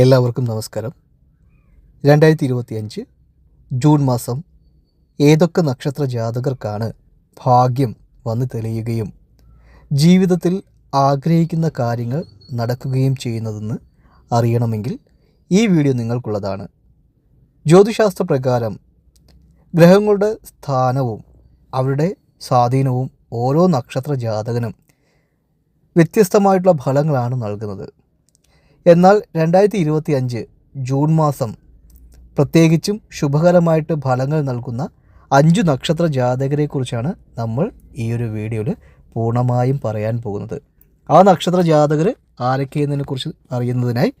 എല്ലാവർക്കും നമസ്കാരം. രണ്ടായിരത്തി ഇരുപത്തി അഞ്ച് ജൂൺ മാസം ഏതൊക്കെ നക്ഷത്ര ജാതകർക്കാണ് ഭാഗ്യം വന്നു തെളിയുകയും ജീവിതത്തിൽ ആഗ്രഹിക്കുന്ന കാര്യങ്ങൾ നടക്കുകയും ചെയ്യുന്നതെന്ന് അറിയണമെങ്കിൽ ഈ വീഡിയോ നിങ്ങൾക്കുള്ളതാണ്. ജ്യോതിശാസ്ത്ര പ്രകാരം ഗ്രഹങ്ങളുടെ സ്ഥാനവും അവരുടെ സ്വാധീനവും ഓരോ നക്ഷത്ര ജാതകനും വ്യത്യസ്തമായിട്ടുള്ള ഫലങ്ങളാണ് നൽകുന്നത്. എന്നാൽ രണ്ടായിരത്തി ഇരുപത്തി അഞ്ച് ജൂൺ മാസം പ്രത്യേകിച്ചും ശുഭകരമായിട്ട് ഫലങ്ങൾ നൽകുന്ന അഞ്ചു നക്ഷത്ര ജാതകരെക്കുറിച്ചാണ് നമ്മൾ ഈ ഒരു വീഡിയോയിൽ പൂർണമായും പറയാൻ പോകുന്നത്. ആ നക്ഷത്ര ജാതകർ ആരൊക്കെയെന്നതിനെക്കുറിച്ച് അറിയുന്നതിനായി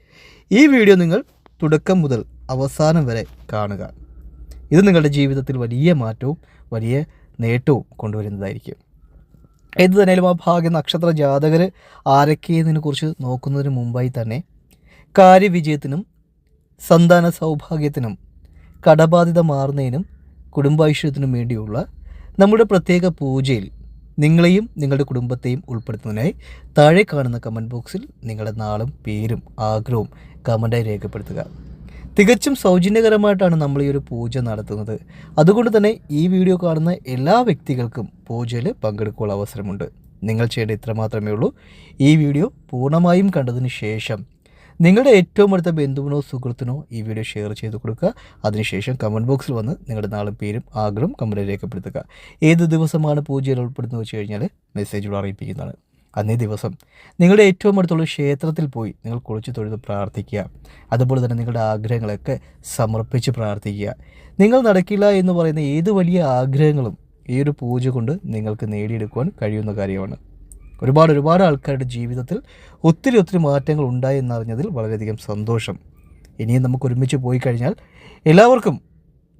ഈ വീഡിയോ നിങ്ങൾ തുടക്കം മുതൽ അവസാനം വരെ കാണുക. ഇത് നിങ്ങളുടെ ജീവിതത്തിൽ വലിയ മാറ്റവും വലിയ നേട്ടവും കൊണ്ടുവരുന്നതായിരിക്കും. എന്ത് തന്നെയാലും ആ ഭാഗ്യ നക്ഷത്ര ജാതകർ ആരൊക്കെയെന്നതിനെ കുറിച്ച് നോക്കുന്നതിന് മുമ്പായി തന്നെ കാര്യവിജയത്തിനും സന്താന സൗഭാഗ്യത്തിനും കടബാധിത മാറുന്നതിനും കുടുംബൈശ്വര്യത്തിനും വേണ്ടിയുള്ള നമ്മുടെ പ്രത്യേക പൂജയിൽ നിങ്ങളെയും നിങ്ങളുടെ കുടുംബത്തെയും ഉൾപ്പെടുത്തുന്നതിനായി താഴെ കാണുന്ന കമന്റ് ബോക്സിൽ നിങ്ങളുടെ നാളും പേരും ആഗ്രഹവും കമന്റായി രേഖപ്പെടുത്തുക. തികച്ചും സൗജന്യകരമായിട്ടാണ് നമ്മൾ ഈ ഒരു പൂജ നടത്തുന്നത്. അതുകൊണ്ട് തന്നെ ഈ വീഡിയോ കാണുന്ന എല്ലാ വ്യക്തികൾക്കും പൂജയിൽ പങ്കെടുക്കാനുള്ള അവസരമുണ്ട്. നിങ്ങൾ ചെയ്യേണ്ട ഇത്ര മാത്രമേ ഉള്ളൂ. ഈ വീഡിയോ പൂർണമായും കണ്ടതിന് ശേഷം നിങ്ങളുടെ ഏറ്റവും അടുത്ത ബന്ധുവിനോ സുഹൃത്തിനോ ഈ വീഡിയോ ഷെയർ ചെയ്ത് കൊടുക്കുക. അതിനുശേഷം കമന്റ് ബോക്സിൽ വന്ന് നിങ്ങളുടെ നാളും പേരും ആഗ്രഹം കമന്റ് രേഖപ്പെടുത്തുക. ഏത് ദിവസമാണ് പൂജയിൽ ഉൾപ്പെടുന്നത് വെച്ച് കഴിഞ്ഞാൽ മെസ്സേജിലൂടെ അറിയിപ്പിക്കുന്നതാണ്. അന്നേ ദിവസം നിങ്ങളുടെ ഏറ്റവും അടുത്തുള്ള ക്ഷേത്രത്തിൽ പോയി നിങ്ങൾ കുളിച്ച് തൊഴുത് പ്രാർത്ഥിക്കുക. അതുപോലെ തന്നെ നിങ്ങളുടെ ആഗ്രഹങ്ങളൊക്കെ സമർപ്പിച്ച് പ്രാർത്ഥിക്കുക. നിങ്ങൾ നടക്കില്ല എന്ന് പറയുന്ന ഏത് വലിയ ആഗ്രഹങ്ങളും ഈ ഒരു പൂജ കൊണ്ട് നിങ്ങൾക്ക് നേടിയെടുക്കുവാൻ കഴിയുന്ന കാര്യമാണ്. ഒരുപാട് ഒരുപാട് ആൾക്കാരുടെ ജീവിതത്തിൽ ഒത്തിരി ഒത്തിരി മാറ്റങ്ങൾ ഉണ്ടായി എന്നറിഞ്ഞതിൽ വളരെയധികം സന്തോഷം. ഇനിയും നമുക്ക് ഒരുമിച്ച് പോയി കഴിഞ്ഞാൽ എല്ലാവർക്കും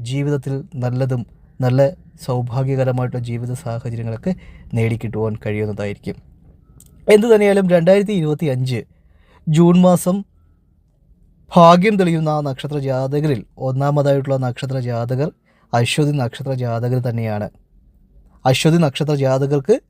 ജീവിതത്തിൽ നല്ലതും നല്ല സൗഭാഗ്യകരമായിട്ടുള്ള ജീവിത സാഹചര്യങ്ങളൊക്കെ നേടിക്കിട്ടുവാൻ കഴിയുന്നതായിരിക്കും. എന്തു തന്നെയാലും രണ്ടായിരത്തി ഇരുപത്തി അഞ്ച് ജൂൺ മാസം ഭാഗ്യം തെളിയുന്ന ആ നക്ഷത്ര ജാതകരിൽ ഒന്നാമതായിട്ടുള്ള നക്ഷത്ര ജാതകർ അശ്വതി നക്ഷത്ര ജാതകർ തന്നെയാണ്. അശ്വതി നക്ഷത്ര ജാതകർക്ക്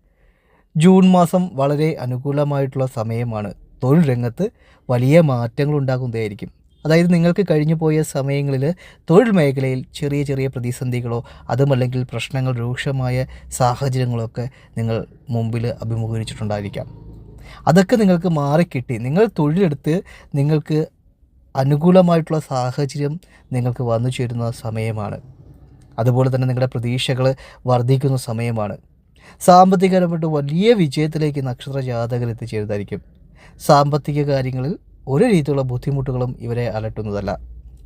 ജൂൺ മാസം വളരെ അനുകൂലമായിട്ടുള്ള സമയമാണ്. തൊഴിൽ രംഗത്ത് വലിയ മാറ്റങ്ങൾ ഉണ്ടാകുന്നതായിരിക്കും അതായത് നിങ്ങൾക്ക് കഴിഞ്ഞു പോയ സമയങ്ങളിൽ തൊഴിൽ മേഖലയിൽ ചെറിയ ചെറിയ പ്രതിസന്ധികളോ അതുമല്ലെങ്കിൽ പ്രശ്നങ്ങൾ രൂക്ഷമായ സാഹചര്യങ്ങളൊക്കെ നിങ്ങൾ മുമ്പിൽ അഭിമുഖീകരിച്ചിട്ടുണ്ടായിരിക്കാം. അതൊക്കെ നിങ്ങൾക്ക് മാറിക്കിട്ടി. നിങ്ങൾ തൊഴിലെടുത്ത് നിങ്ങൾക്ക് അനുകൂലമായിട്ടുള്ള സാഹചര്യം നിങ്ങൾക്ക് വന്നു ചേരുന്ന സമയമാണ്. അതുപോലെ തന്നെ നിങ്ങളുടെ പ്രതീക്ഷകൾ വർദ്ധിക്കുന്ന സമയമാണ്. സാമ്പത്തികപരമായിട്ട് വലിയ വിജയത്തിലേക്ക് നക്ഷത്ര ജാതകർ എത്തിച്ചേരുന്നതായിരിക്കും സാമ്പത്തിക കാര്യങ്ങളിൽ ഒരു രീതിയിലുള്ള ബുദ്ധിമുട്ടുകളും ഇവരെ അലട്ടുന്നതല്ല.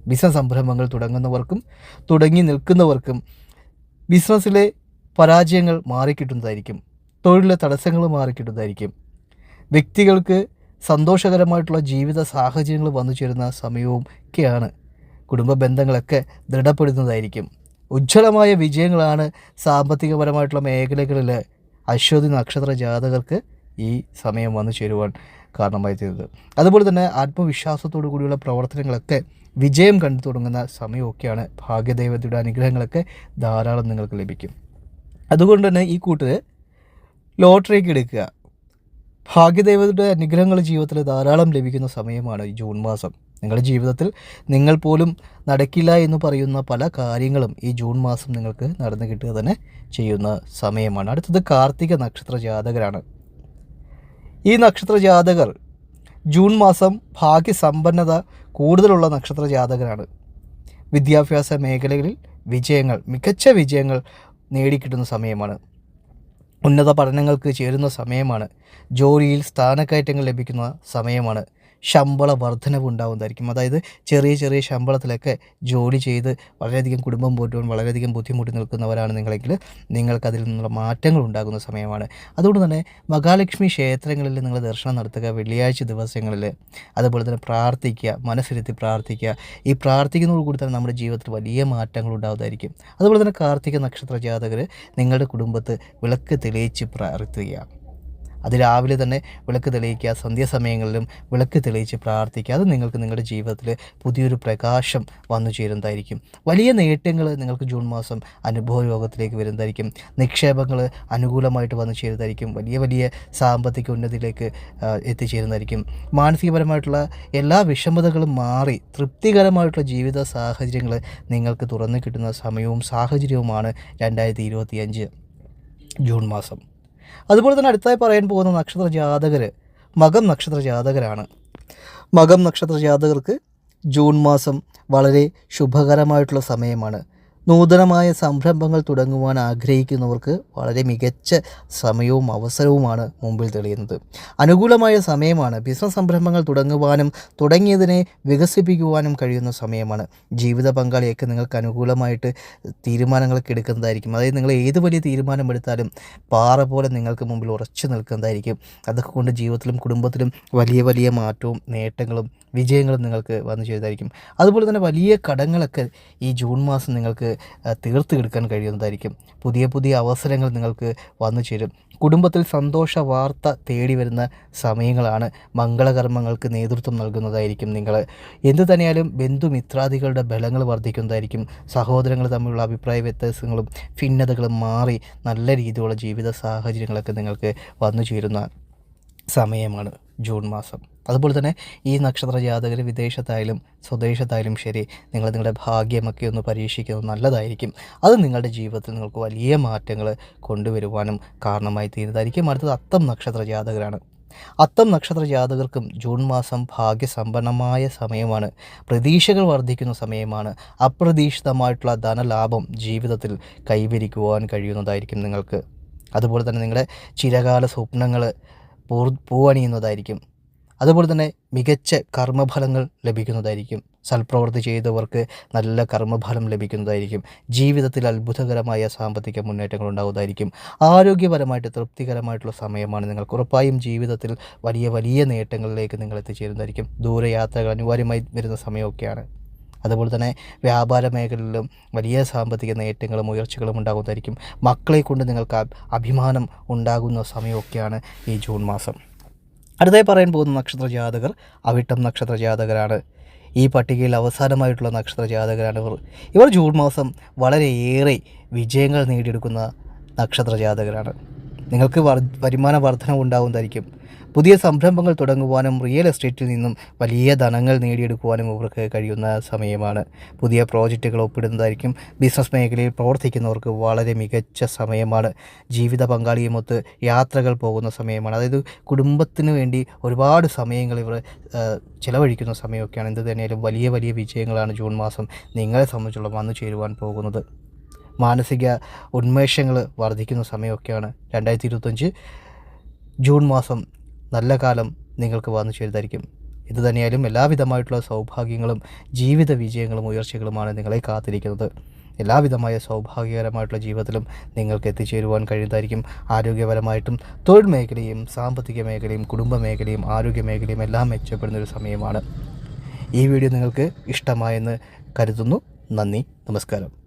ബിസിനസ് സംരംഭങ്ങൾ തുടങ്ങുന്നവർക്കും തുടങ്ങി നിൽക്കുന്നവർക്കും ബിസിനസ്സിലെ പരാജയങ്ങൾ മാറിക്കിട്ടുന്നതായിരിക്കും. തൊഴിലിലെ തടസ്സങ്ങൾ മാറിക്കിട്ടുന്നതായിരിക്കും. വ്യക്തികൾക്ക് സന്തോഷകരമായിട്ടുള്ള ജീവിത സാഹചര്യങ്ങൾ വന്നു ചേരുന്ന സമയവും ഒക്കെയാണ്. കുടുംബ ബന്ധങ്ങളൊക്കെ ദൃഢപ്പെടുന്നതായിരിക്കും. ഉജ്ജ്വലമായ വിജയങ്ങളാണ് സാമ്പത്തികപരമായിട്ടുള്ള മേഖലകളിൽ അശ്വതി നക്ഷത്ര ജാതകർക്ക് ഈ സമയം വന്നു ചേരുവാൻ കാരണമായി തീരുന്നത്. അതുപോലെ തന്നെ ആത്മവിശ്വാസത്തോടു കൂടിയുള്ള പ്രവർത്തനങ്ങളൊക്കെ വിജയം കണ്ടു തുടങ്ങുന്ന സമയമൊക്കെയാണ് ഭാഗ്യദൈവത്തിയുടെ അനുഗ്രഹങ്ങളൊക്കെ ധാരാളം നിങ്ങൾക്ക് ലഭിക്കും. അതുകൊണ്ട് തന്നെ ഈ കൂട്ടർ ലോട്ടറിക്ക് എടുക്കുക. ഭാഗ്യദേവതയുടെ അനുഗ്രഹങ്ങൾ ജീവിതത്തിൽ ധാരാളം ലഭിക്കുന്ന സമയമാണ് ഈ ജൂൺ മാസം. നിങ്ങളുടെ ജീവിതത്തിൽ നിങ്ങൾ പോലും നടക്കില്ല എന്ന് പറയുന്ന പല കാര്യങ്ങളും ഈ ജൂൺ മാസം നിങ്ങൾക്ക് നടന്നു കിട്ടുക തന്നെ ചെയ്യുന്ന സമയമാണ്. അടുത്തത് കാർത്തിക നക്ഷത്ര ജാതകരാണ്. ഈ നക്ഷത്ര ജാതകർ ജൂൺ മാസം ഭാഗ്യസമ്പന്നത കൂടുതലുള്ള നക്ഷത്ര ജാതകരാണ്. വിദ്യാഭ്യാസ മേഖലകളിൽ വിജയങ്ങൾ മികച്ച വിജയങ്ങൾ നേടിക്കിട്ടുന്ന സമയമാണ്. ഉന്നത പഠനങ്ങൾക്ക് ചേരുന്ന സമയമാണ്. ജോലിയിൽ സ്ഥാനക്കയറ്റങ്ങൾ ലഭിക്കുന്ന സമയമാണ്. ശമ്പള വർധനവ് ഉണ്ടാവുന്നതായിരിക്കും. അതായത് ചെറിയ ചെറിയ ശമ്പളത്തിലൊക്കെ ജോലി ചെയ്ത് വളരെയധികം കുടുംബം പോറ്റുവാൻ വളരെയധികം ബുദ്ധിമുട്ടി നിൽക്കുന്നവരാണ് നിങ്ങളെങ്കിൽ നിങ്ങൾക്ക് അതിൽ നിന്നുള്ള മാറ്റങ്ങൾ ഉണ്ടാകുന്ന സമയമാണ്. അതുകൊണ്ട് തന്നെ മഹാലക്ഷ്മി ക്ഷേത്രങ്ങളിൽ നിങ്ങൾ ദർശനം നടത്തുക വെള്ളിയാഴ്ച ദിവസങ്ങളിൽ അതുപോലെ തന്നെ പ്രാർത്ഥിക്കുക മനസ്സിരുത്തി പ്രാർത്ഥിക്കുക. ഈ പ്രാർത്ഥിക്കുന്നതോട് കൂടി തന്നെ നമ്മുടെ ജീവിതത്തിൽ വലിയ മാറ്റങ്ങൾ ഉണ്ടാകുന്നതായിരിക്കും അതുപോലെ തന്നെ കാർത്തിക നക്ഷത്ര ജാതകർ നിങ്ങളുടെ കുടുംബത്ത് വിളക്ക് തെളിയിച്ച് പ്രാർത്ഥിക്കുക. അത് രാവിലെ തന്നെ വിളക്ക് തെളിയിക്കുക സന്ധ്യാസമയങ്ങളിലും വിളക്ക് തെളിയിച്ച് പ്രാർത്ഥിക്കുക. അത് നിങ്ങൾക്ക് നിങ്ങളുടെ ജീവിതത്തിൽ പുതിയൊരു പ്രകാശം വന്നു ചേരുന്നതായിരിക്കും. വലിയ നേട്ടങ്ങൾ നിങ്ങൾക്ക് ജൂൺ മാസം അനുഭവ യോഗത്തിലേക്ക് വരുന്നതായിരിക്കും. നിക്ഷേപങ്ങൾ അനുകൂലമായിട്ട് വന്നു ചേരുന്നതായിരിക്കും. വലിയ വലിയ സാമ്പത്തിക ഉന്നതിയിലേക്ക് എത്തിച്ചേരുന്നതായിരിക്കും. മാനസികപരമായിട്ടുള്ള എല്ലാ വിഷമതകളും മാറി തൃപ്തികരമായിട്ടുള്ള ജീവിത സാഹചര്യങ്ങൾ നിങ്ങൾക്ക് തുറന്നു കിട്ടുന്ന സമയവും സാഹചര്യവുമാണ് രണ്ടായിരത്തി ഇരുപത്തിയഞ്ച് ജൂൺ മാസം. അതുപോലെ തന്നെ അടുത്തായി പറയാൻ പോകുന്ന നക്ഷത്ര ജാതകർ മകം നക്ഷത്ര ജാതകരാണ്. മകം നക്ഷത്ര ജാതകർക്ക് ജൂൺ മാസം വളരെ ശുഭകരമായിട്ടുള്ള സമയമാണ്. നൂതനമായ സംരംഭങ്ങൾ തുടങ്ങുവാൻ ആഗ്രഹിക്കുന്നവർക്ക് വളരെ മികച്ച സമയവും അവസരവുമാണ് മുമ്പിൽ തെളിയുന്നത്. അനുകൂലമായ സമയമാണ് ബിസിനസ് സംരംഭങ്ങൾ തുടങ്ങുവാനും തുടങ്ങിയതിനെ വികസിപ്പിക്കുവാനും കഴിയുന്ന സമയമാണ്. ജീവിത പങ്കാളിയൊക്കെ നിങ്ങൾക്ക് അനുകൂലമായിട്ട് തീരുമാനങ്ങളൊക്കെ എടുക്കുന്നതായിരിക്കും. അതായത് നിങ്ങൾ ഏത് വലിയ തീരുമാനം എടുത്താലും പാറ പോലെ നിങ്ങൾക്ക് മുമ്പിൽ ഉറച്ചു നിൽക്കുന്നതായിരിക്കും. അതൊക്കെ കൊണ്ട് ജീവിതത്തിലും കുടുംബത്തിലും വലിയ വലിയ മാറ്റവും നേട്ടങ്ങളും വിജയങ്ങളും നിങ്ങൾക്ക് വന്നു ചെയ്തായിരിക്കും അതുപോലെ തന്നെ വലിയ കടങ്ങളൊക്കെ ഈ ജൂൺ മാസം നിങ്ങൾക്ക് തീർത്ത് എടുക്കാൻ കഴിയുന്നതായിരിക്കും. പുതിയ പുതിയ അവസരങ്ങൾ നിങ്ങൾക്ക് വന്നു ചേരും. കുടുംബത്തിൽ സന്തോഷ വാർത്ത തേടി വരുന്ന സമയങ്ങളാണ് മംഗളകർമ്മങ്ങൾക്ക് നേതൃത്വം നൽകുന്നതായിരിക്കും നിങ്ങൾ. എന്തു തന്നെയാലും ബന്ധുമിത്രാദികളുടെ ബലങ്ങൾ വർദ്ധിക്കുന്നതായിരിക്കും. സഹോദരങ്ങൾ തമ്മിലുള്ള അഭിപ്രായ വ്യത്യാസങ്ങളും ഭിന്നതകളും മാറി നല്ല രീതിയിലുള്ള ജീവിത സാഹചര്യങ്ങളൊക്കെ നിങ്ങൾക്ക് വന്നു ചേരുന്ന സമയമാണ് ജൂൺ മാസം. അതുപോലെ തന്നെ ഈ നക്ഷത്ര ജാതകർ വിദേശത്തായാലും സ്വദേശത്തായാലും ശരി നിങ്ങൾ നിങ്ങളുടെ ഭാഗ്യമൊക്കെ ഒന്ന് പരീക്ഷിക്കുന്നത് നല്ലതായിരിക്കും. അത് നിങ്ങളുടെ ജീവിതത്തിൽ നിങ്ങൾക്ക് വലിയ മാറ്റങ്ങൾ കൊണ്ടുവരുവാനും കാരണമായി തീരുന്നതായിരിക്കും. അടുത്തത് അത്തം നക്ഷത്ര ജാതകരാണ്. അത്തം നക്ഷത്ര ജാതകർക്കും ജൂൺ മാസം ഭാഗ്യസമ്പന്നമായ സമയമാണ്. പ്രതീക്ഷകൾ വർദ്ധിക്കുന്ന സമയമാണ്. അപ്രതീക്ഷിതമായിട്ടുള്ള ധനലാഭം ജീവിതത്തിൽ കൈവരിക്കുവാൻ കഴിയുന്നതായിരിക്കും നിങ്ങൾക്ക്. അതുപോലെ തന്നെ നിങ്ങളുടെ ചിരകാല സ്വപ്നങ്ങൾ പൂർ പൂവണിയുന്നതായിരിക്കും. അതുപോലെ തന്നെ മികച്ച കർമ്മഫലങ്ങൾ ലഭിക്കുന്നതായിരിക്കും. സൽപ്രവൃത്തി ചെയ്തവർക്ക് നല്ല കർമ്മഫലം ലഭിക്കുന്നതായിരിക്കും. ജീവിതത്തിൽ അത്ഭുതകരമായ സാമ്പത്തിക മുന്നേറ്റങ്ങൾ ഉണ്ടാകുന്നതായിരിക്കും ആരോഗ്യപരമായിട്ട് തൃപ്തികരമായിട്ടുള്ള സമയമാണ് നിങ്ങൾക്ക്. ഉറപ്പായും ജീവിതത്തിൽ വലിയ വലിയ നേട്ടങ്ങളിലേക്ക് നിങ്ങൾ എത്തിച്ചേരുന്നതായിരിക്കും. ദൂരയാത്രകൾ അനിവാര്യമായി വരുന്ന സമയമൊക്കെയാണ്. അതുപോലെ തന്നെ വ്യാപാര മേഖലയിലും വലിയ സാമ്പത്തിക നേട്ടങ്ങളും ഉയർച്ചകളും ഉണ്ടാകുന്നതായിരിക്കും. മക്കളെ കൊണ്ട് നിങ്ങൾക്ക് അഭിമാനം ഉണ്ടാകുന്ന സമയമൊക്കെയാണ് ഈ ജൂൺ മാസം. അടുത്തായി പറയാൻ പോകുന്ന നക്ഷത്ര ജാതകർ അവിട്ടം നക്ഷത്ര ജാതകരാണ്. ഈ പട്ടികയിൽ അവസാനമായിട്ടുള്ള നക്ഷത്ര ജാതകരാണ് ഇവർ. ഇവർ ജൂൺ മാസം വളരെയേറെ വിജയങ്ങൾ നേടിയെടുക്കുന്ന നക്ഷത്ര ജാതകരാണ്. നിങ്ങൾക്ക് വരുമാന വർധന ഉണ്ടാകുന്നതായിരിക്കും പുതിയ സംരംഭങ്ങൾ തുടങ്ങുവാനും റിയൽ എസ്റ്റേറ്റിൽ നിന്നും വലിയ ധനങ്ങൾ നേടിയെടുക്കുവാനും ഇവർക്ക് കഴിയുന്ന സമയമാണ്. പുതിയ പ്രോജക്റ്റുകൾ ഒപ്പിടുന്നതായിരിക്കും ബിസിനസ് മേഖലയിൽ പ്രവർത്തിക്കുന്നവർക്ക് വളരെ മികച്ച സമയമാണ്. ജീവിത പങ്കാളിയുമൊത്ത് യാത്രകൾ പോകുന്ന സമയമാണ്. അതായത് കുടുംബത്തിന് വേണ്ടി ഒരുപാട് സമയങ്ങൾ ഇവർ ചിലവഴിക്കുന്ന സമയമൊക്കെയാണ്. എന്ത് തന്നെയാലും വലിയ വലിയ വിജയങ്ങളാണ് ജൂൺ മാസം നിങ്ങളെ സംബന്ധിച്ചുള്ള വന്നു ചേരുവാൻ പോകുന്നത്. മാനസിക ഉന്മേഷങ്ങൾ വർദ്ധിക്കുന്ന സമയമൊക്കെയാണ്. രണ്ടായിരത്തി ഇരുപത്തഞ്ച് ജൂൺ മാസം നല്ല കാലം നിങ്ങൾക്ക് വന്നു ചേരുന്നതായിരിക്കും ഇത് തന്നെയായാലും എല്ലാവിധമായിട്ടുള്ള സൗഭാഗ്യങ്ങളും ജീവിത വിജയങ്ങളും ഉയർച്ചകളുമാണ് നിങ്ങളെ കാത്തിരിക്കുന്നത്. എല്ലാവിധമായ സൗഭാഗ്യകരമായിട്ടുള്ള ജീവിതത്തിലും നിങ്ങൾക്ക് എത്തിച്ചേരുവാൻ കഴിയുന്നതായിരിക്കും. ആരോഗ്യപരമായിട്ടും തൊഴിൽ മേഖലയും സാമ്പത്തിക മേഖലയും കുടുംബ മേഖലയും ആരോഗ്യ മേഖലയും എല്ലാം മെച്ചപ്പെടുന്ന ഒരു സമയമാണ്. ഈ വീഡിയോ നിങ്ങൾക്ക് ഇഷ്ടമായെന്ന് കരുതുന്നു. നന്ദി. നമസ്കാരം.